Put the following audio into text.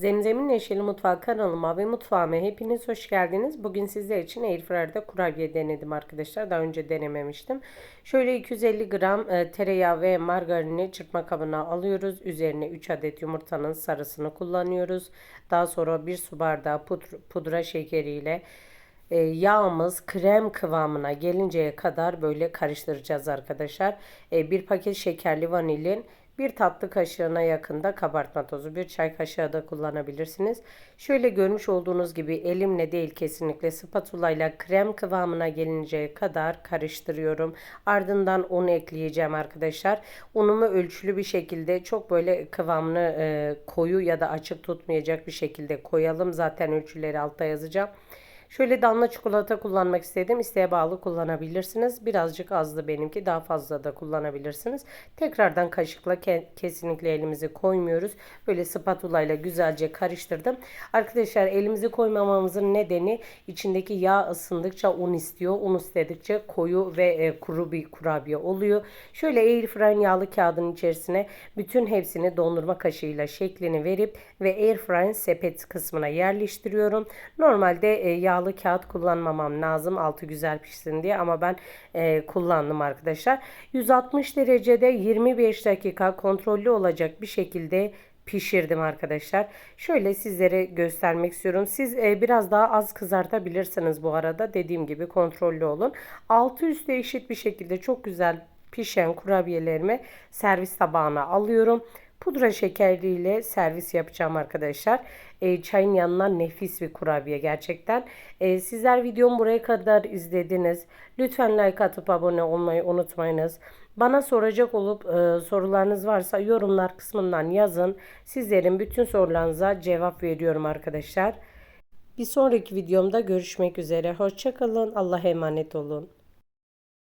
Zemzem'in Neşeli Mutfağı kanalıma ve mutfağıma hepiniz hoş geldiniz. Bugün sizler için Airfryer'da kurabiye denedim arkadaşlar. Daha önce denememiştim. Şöyle 250 gram e, tereyağı ve margarini çırpma kabına alıyoruz. Üzerine 3 adet yumurtanın sarısını kullanıyoruz. Daha sonra 1 su bardağı pudra, şekeriyle e, yağımız krem kıvamına gelinceye kadar böyle karıştıracağız arkadaşlar. E, bir paket şekerli vanilin bir tatlı kaşığına yakında kabartma tozu, bir çay kaşığı da kullanabilirsiniz. Şöyle görmüş olduğunuz gibi elimle değil kesinlikle spatula ile krem kıvamına gelinceye kadar karıştırıyorum. Ardından un ekleyeceğim arkadaşlar. Unumu ölçülü bir şekilde çok böyle kıvamını e, koyu ya da açık tutmayacak bir şekilde koyalım. Zaten ölçüleri altta yazacağım. Şöyle damla çikolata kullanmak istedim. İsteğe bağlı kullanabilirsiniz. Birazcık azdı benimki. Daha fazla da kullanabilirsiniz. Tekrardan kaşıkla ke kesinlikle elimizi koymuyoruz. Böyle spatula ile güzelce karıştırdım. Arkadaşlar elimizi koymamamızın nedeni içindeki yağ ısındıkça un istiyor. Un istedikçe koyu ve e, kuru bir kurabiye oluyor. Şöyle airfryer yağlı kağıdın içerisine bütün hepsini dondurma kaşığıyla şeklini verip ve airfryer sepet kısmına yerleştiriyorum. Normalde e, yağ yağlı kağıt kullanmamam lazım altı güzel pişsin diye ama ben e, kullandım arkadaşlar. 160 derecede 25 dakika kontrollü olacak bir şekilde pişirdim arkadaşlar. Şöyle sizlere göstermek istiyorum. Siz e, biraz daha az kızartabilirsiniz bu arada. Dediğim gibi kontrollü olun. Altı üstü eşit bir şekilde çok güzel pişen kurabiyelerimi servis tabağına alıyorum. Pudra şekeriyle servis yapacağım arkadaşlar. E, çayın yanına nefis bir kurabiye gerçekten. E, sizler videomu buraya kadar izlediniz. Lütfen like atıp abone olmayı unutmayınız. Bana soracak olup e, sorularınız varsa yorumlar kısmından yazın. Sizlerin bütün sorularınıza cevap veriyorum arkadaşlar. Bir sonraki videomda görüşmek üzere. Hoşçakalın. Allah'a emanet olun.